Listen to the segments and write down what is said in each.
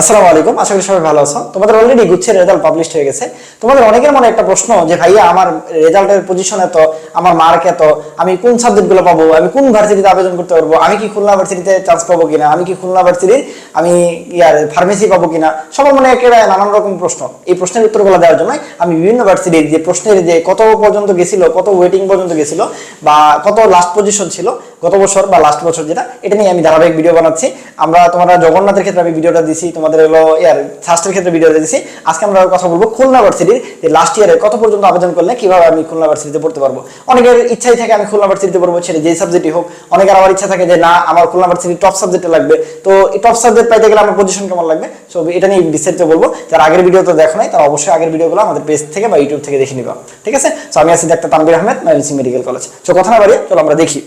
আসসালামু আলাইকুম, আশা করি সবাই ভালো আছো। তোমাদের অলরেডি গুচ্ছের রেজাল্ট পাবলিশ হয়ে গেছে। তোমাদের অনেকের মনে একটা প্রশ্ন যে, ভাইয়া, আমার রেজাল্টের পজিশন এত, আমার মার্ক এত, আমি কোন সাবজেক্টগুলো পাবো? আমি কোন ভার্সিটিতে আবেদন করতে পারব? আমি কি খুলনা ভার্সিটিতে চান্স পাবো কিনা? আমি কি খুলনা ভার্সিটির আমি ইয়ার ফার্মেসি পাবো কিনা? সবার মনে একেবারে নানান রকম প্রশ্ন। এই প্রশ্নের উত্তরগুলো দেওয়ার জন্য আমি বিভিন্ন ভার্সিটির যে প্রশ্নের যে কত পর্যন্ত গেছিল, কত ওয়েটিং পর্যন্ত গেছিল বা কত লাস্ট পজিশন ছিল গত বছর বা লাস্ট বছর যেটা, এটা নিয়ে আমি ধারাবাহিক ভিডিও বানাচ্ছি। আমরা তোমরা জগন্নাথের ক্ষেত্রে আমি ভিডিওটা দিছি, তোমাদের হলো, ইয়ার ফার্স্টের ক্ষেত্রে ভিডিওটা দিছি। আজকে আমরা কথা বলব খুলনা ভার্সিটির যে লাস্ট ইয়ারে কত পর্যন্ত আবেদন করলে কীভাবে আমি খুলনা ভার্সিটিতে পড়তে পারব। অনেকের ইচ্ছাই থাকে আমি খুলনা ভার্সিটিতে পড়ব ছেড়ে যেই সাবজেক্টই হোক। অনেকের আমার ইচ্ছা থাকে যে, না, আমার খুলনা ভার্সিটি টপ সাবজেক্টে লাগবে। তো এই টপ সাবজেক্ট পাইতে গেলে আমার পজিশন কেমন লাগবে? সো এটা নিয়ে বিস্তারিত বলব। যারা আগের ভিডিও তো দেখো নাই, তারা অবশ্যই আগের ভিডিওগুলো আমাদের পেজ থেকে বা ইউটিউব থেকে দেখে নিবা। ঠিক আছে? সো আমি আছি doctor Tanvir Ahmed medicine medical college so কথা না বাড়িয়ে চলো আমরা দেখি।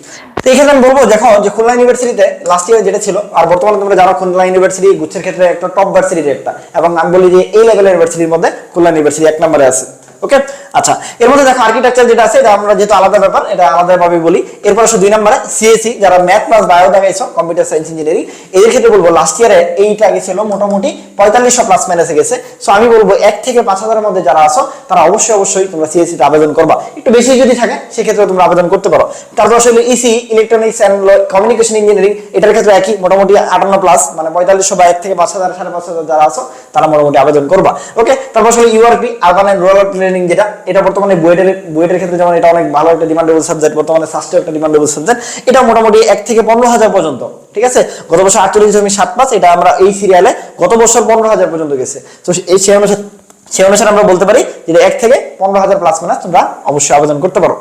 তো আমি বলব, দেখো, যে খুলনা ইউনিভার্সিটিতে লাস্ট ইয়ার যেটা ছিল, আর বর্তমানে তোমরা জানো খুলনা ইউনিভার্সিটি গুচ্ছের ক্ষেত্রে একটা টপ ভার্সিটি একটা এবং আমি বলি যে এই লেভেলের ইউনিভার্সিটির মধ্যে খুলনা ইউনিভার্সিটি এক নম্বরে আছে ওকে আচ্ছা এর মধ্যে দেখো আর্কিটেকচার যেটা আছে, এটা আমরা যেহেতু আলাদা ব্যাপার, এটা আলাদা ভাবে বলি। এরপর আসো দুই নম্বরে C S math plus bio দেখাইছো কম্পিউটার সায়েন্স ইঞ্জিনিয়ারিং এদের ক্ষেত্রে বলব লাস্ট ইয়ারে এইটা গেছিল মোটামুটি পঁয়তাল্লিশশো প্লাস মাইনাসে গেছে। সো আমি বলব, এক থেকে পাঁচ হাজারের মধ্যে যারা আছো, তারা অবশ্যই অবশ্যই তোমরা সিএসসি তে আবেদন করবা। একটু বেশি যদি থাকে সেক্ষেত্রে তোমরা আবেদন করতে পারো। তারপর আসলে EC electronics and communication engineering এটার ক্ষেত্রে একই, মোটামুটি আটান্ন প্লাস মানে পঁয়তাল্লিশশো বা এক থেকে পাঁচ হাজার, সাড়ে পাঁচ হাজার যারা আছো, তারা মোটামুটি আবেদন করবা। ওকে তারপর আসলে URP urban and rural planning যেটা এটা বর্তমানে বুয়েটের বুয়েটের ক্ষেত্রে যেমন এটা অনেক ভালো একটা ডিমান্ডেবল সাবজেক্ট বর্তমানে স্বাস্থ্য একটা ডিমান্ডেবল সাবজেক্ট এটা মোটামুটি এক থেকে পনেরো হাজার পর্যন্ত, ঠিক আছে? গত বছর আটচল্লিশ দশমিক সাত পাঁচ, এটা আমরা এই সিরিয়ালে গত বছর পনেরো হাজার পর্যন্ত গেছে। তো এই সে অনুসারে সে অনুসারে আমরা বলতে পারি যে এক থেকে পনেরো হাজার প্লাস মানে তোমরা অবশ্যই আবেদন করতে পারো।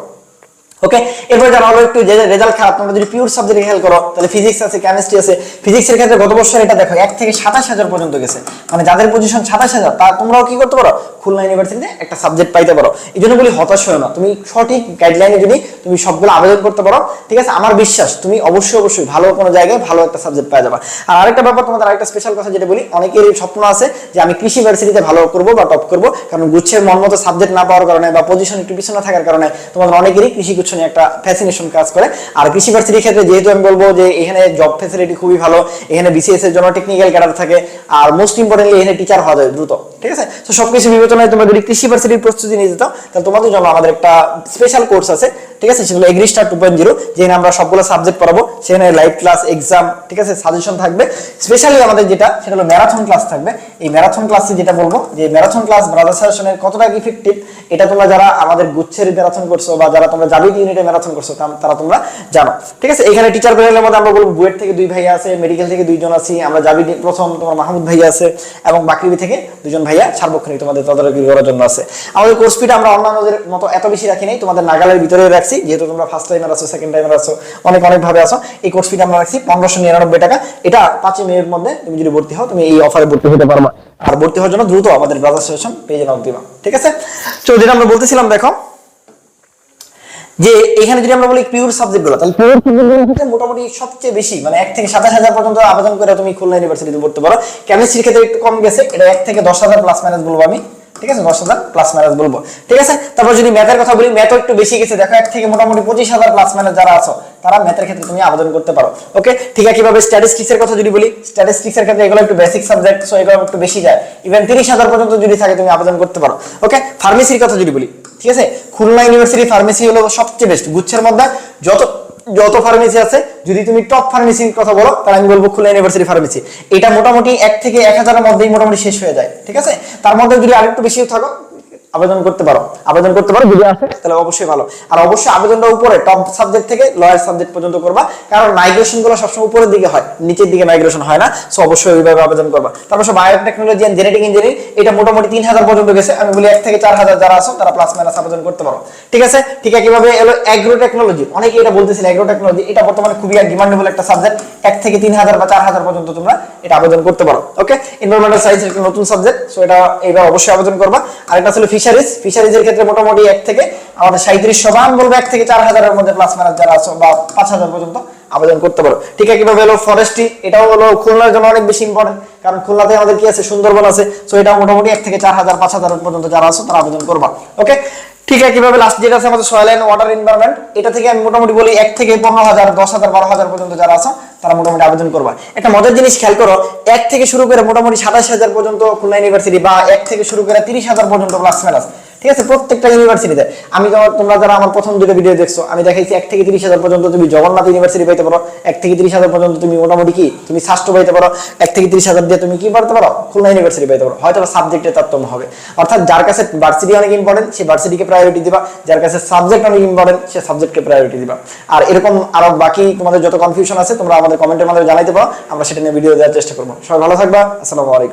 ওকে এরপরে যারা হলো একটু যে রেজাল্ট খারাপ, তোমরা যদি পিওর সাবজেক্টে খেয়াল করো, তাহলে ফিজিক্স আছে কেমিস্ট্রি আছে। ফিজিক্সের ক্ষেত্রে গত বছর এটা দেখো, এক থেকে সাতাশ হাজার পর্যন্ত গেছে। মানে যাদের পজিশন সাতাশ হাজার, তা তোমরাও কি করতে পারো? খুলনা ইউনিভার্সিটিতে একটা সাবজেক্ট পাইতে পারো। এই জন্য বলি হতাশ হয়ে না। তুমি সঠিক গাইডলাইনে যদি তুমি সবগুলো আবেদন করতে পারো। ঠিক আছে? আমার বিশ্বাস, তুমি অবশ্যই অবশ্যই ভালো কোনো জায়গায় ভালো একটা সাবজেক্ট পাওয়া যাবে। আর আরেকটা ব্যাপার তোমাদের আরেকটা স্পেশাল কথা যেটা বলি অনেকের স্বপ্ন আছে যে আমি কৃষি ভার্সিটিতে ভালো করব বা টপ করব। কারণ গুচ্ছের মন মতো সাবজেক্ট না পাওয়ার কারণে বা পজিশন একটু পিছনে থাকার কারণে তোমাদের অনেকেরই কৃষি গুচ্ছ নিয়ে একটা ফ্যাসিনেশন কাজ করে। আর কৃষি ভার্সিটির ক্ষেত্রে যেহেতু আমি বলব যে এখানে জব ফ্যাসিলিটি খুবই ভালো, এখানে বিসিএস এর জন্য টেকনিক্যাল ক্যাডার থাকে, আর মোস্ট ইম্পর্টেন্টলি এখানে টিচার হওয়া যায় দ্রুত, ঠিক আছে? তো সবকিছু বিবেচনায় তোমরা যদি কৃষি ভার্সিটির প্রস্তুতি নিয়ে যেতাম তাহলে তোমাদের জন্য আমাদের একটা স্পেশাল কোর্স আছে ঠিক আছে? সেগুলো এগ্রিস্টার টু পয়েন্ট জিরো যেখানে আমরা সবগুলো সাবজেক্ট পড়াবো, সেখানে লাইভ ক্লাস এক্সাম ঠিক আছে? সাজেশন থাকবে। স্পেশালি আমাদের যেটা, সেটা হলো ম্যারাথন ক্লাস থাকবে। এই ম্যারাথন ক্লাসে যেটা বলব, যে ম্যারাথন ক্লাস ব্রাদার সাজেশনের কতটা ইফেক্টিভ এটা তোমরা যারা আমাদের গুচ্ছের ম্যারাথন করছ বা যারা তোমরা জাবিট ইউনিটে ম্যারাথন করছ তারা তোমরা জানো। ঠিক আছে? এখানে টিচার প্যানেলের মধ্যে আমরা বলব, বুয়েট থেকে দুই ভাইয়া আছে মেডিকেল থেকে দুইজন আছি, আমরা জাবিট প্রথম তোমার মাহমুদ ভাইয়া আছে, এবং বাকরিবি থেকে দুজন ভাইয়া সার্বক্ষণিক তোমাদের তদারকি করার জন্য আছে। আমাদের কোর্স ফিটা আমরা অন্যান্যদের মতো এত বেশি রাখি নাই, তোমাদের নাগালের ভিতরে রাখছি। যেহেতু তোমরা ফার্স্ট টাইমার আছো সেকেন্ড টাইমার আছো, অনেক অনেক ভাবে আছো, এই কোর্স ফিটা আমরা রাখছি পনেরোশো নিরানব্বই টাকা। এটা পাঁচই মেয়ের মধ্যে তুমি যদি ভর্তি হও, তুমি এই অফারে ভর্তি হতে পারবা। আর ভর্তি হওয়ার জন্য দ্রুত আমাদের ব্রাদার সেশন পেজে নাম দিবা, ঠিক আছে? তো যেটা আমরা বলতেছিলাম, দেখো, যে এখানে যদি আমরা বলি পিওর সাবজেক্টগুলো, তাহলে পিওর সাবজেক্টগুলো হচ্ছে মোটামুটি সবচেয়ে বেশি মানে এক থেকে সাতাশ হাজার পর্যন্ত আবেদন করে তুমি খুলনা ইউনিভার্সিটিতে পড়তে পারো কেমিস্ট্রির ক্ষেত্রে একটু কম গেছে, এটা এক থেকে দশ হাজার প্লাস মাইনাস বলব আমি। ঠিক আছে দশ হাজার প্লাস মাইনাস বলব। ঠিক আছে, তারপর যদি ম্যাথের কথা বলি ম্যাথও একটু বেশি গেছে, দেখো, এক থেকে মোটামুটি পঁচিশ হাজার প্লাস মাইনাস যারা আছো, তারা ম্যাথের ক্ষেত্রে তুমি আবেদন করতে পারো ওকে ঠিক আছে কীভাবে স্ট্যাটিস্টিক্স এর কথা যদি বলি স্ট্যাটিস্টিক্স এর ক্ষেত্রে এগুলো একটু বেসিক সাবজেক্ট সো এগুলো একটু বেশি যায়। ইভেন তিরিশ হাজার পর্যন্ত যদি থাকে, তুমি আবেদন করতে পারো ওকে ফার্মেসির কথা যদি বলি, ঠিক আছে? খুলনা ইউনিভার্সিটি ফার্মেসি হলো সবচেয়ে বেস্ট গুচ্ছের মধ্যে যত যত ফার্মেসি আছে, যদি তুমি টপ ফার্মেসির কথা বলো, তাহলে আমি বলব খুলনা ইউনিভার্সিটি ফার্মেসি এটা মোটামুটি এক থেকে এক হাজারের মধ্যেই মোটামুটি শেষ হয়ে যায়, ঠিক আছে? তার মধ্যে যদি আরেকটু বেশিও থাকো আবেদন করতে পারো। আবেদন করতে পারো? যদি আসে? তাহলে অবশ্যই ভালো। আর অবশ্যই আবেদনটা উপরে টপ সাবজেক্ট থেকে লয়ার সাবজেক্ট পর্যন্ত করবা। কারণ মাইগ্রেশনগুলো সবসময় উপরের দিকে হয় নিচের দিকে মাইগ্রেশন হয় না। সো অবশ্যই ওইভাবে আবেদন করবা। তারপর সব বায়োটেকনোলজি এন্ড জেনেটিক ইঞ্জিনিয়ারিং এটা মোটামুটি তিন হাজার পর্যন্ত গেছে। আমি বলি এক থেকে চার হাজার যারা আছো তারা প্লাস মাইনাস আবেদন করতে পারো। ঠিক আছে? ঠিক আছে কীভাবে এলো অ্যাগ্রো টেকনোলজি অনেকে এটা বলতেছিল অ্যাগ্রো টেকনোলজি এটা বর্তমানে খুবই ডিমান্ডেবল একটা সাবজেক্ট এক থেকে তিন হাজার বা চার হাজার পর্যন্ত তোমরা এটা আবেদন করতে পারো। ওকে এনভারনমেন্টাল সায়েন্স একটা নতুন সাবজেক্ট সো এটা এবার অবশ্যই আবেদন করবা। আর এটা ছিল ফিশারিজ, ফিশারিজের ক্ষেত্রে মোটামুটি এক থেকে আমাদের সাঁত্রিশশো বা আমি বলব এক থেকে চার হাজারের মধ্যে প্লাস মাইনাস যারা আছো বা পাঁচ হাজার পর্যন্ত আবেদন করতে পারো। ঠিক আছে কীভাবে হলো ফরেস্ট্রি এটাও হলো খুলনার জন্য অনেক বেশি ইম্পর্টেন্ট কারণ খুলনাতে আমাদের কি আছে? সুন্দরবন আছে। সো এটা মোটামুটি এক থেকে চার হাজার, পাঁচ হাজার পর্যন্ত যারা আছে তারা আবেদন করবা। ওকে ঠিক আছে, কীভাবে লাস্ট যেটা আছে আমাদের সয়েল অ্যান্ড ওয়াটার এনভায়রনমেন্ট এটা থেকে আমি মোটামুটি বলি এক থেকে পনেরো হাজার, দশ হাজার, বারো হাজার পর্যন্ত যারা আছে, তারা মোটামুটি আবেদন করবে। একটা মজার জিনিস খেয়াল করো, এক থেকে শুরু করে মোটামুটি সাতাশ হাজার পর্যন্ত খুলনা ইউনিভার্সিটি বা এক থেকে শুরু করে তিরিশ হাজার পর্যন্ত ক্লাসমেট আছে ঠিক আছে? প্রত্যেকটা ইউনিভার্সিটিতে আমি তোমরা যারা আমার প্রথম দুটো ভিডিও দেখছ, আমি দেখাইছি এক থেকে তিরিশ হাজার পর্যন্ত তুমি জগন্নাথ ইউনিভার্সিটি পাইতে পারো, এক থেকে তিরিশ হাজার পর্যন্ত তুমি মোটামুটি কি, তুমি স্বাস্থ্য পাইতে পারো, এক থেকে তিরিশ হাজার দিয়ে তুমি কি পারতে পারো, খুলনা ইউনিভার্সিটি পাইতে পারো। হয়তো সাবজেক্টে তারতম্য হবে। অর্থাৎ যার কাছে ভার্সিটি অনেক ইম্পর্টেন্ট সে ভার্সিটিকে প্রায়োরিটি দিবা। যার কাছে সাবজেক্ট অনেক ইম্পর্টেন্ট সে সাবজেক্টকে প্রায়োরিটি দিবা। আর এরকম আরও বাকি তোমাদের যত কনফিউশন আছে, তোমরা আমাদের কমেন্টের মাধ্যমে জানাইতে পারো। আমরা সেটা নিয়ে ভিডিও দেওয়ার চেষ্টা করব। সবাই ভালো থাকবা। আসসালামু আলাইকুম।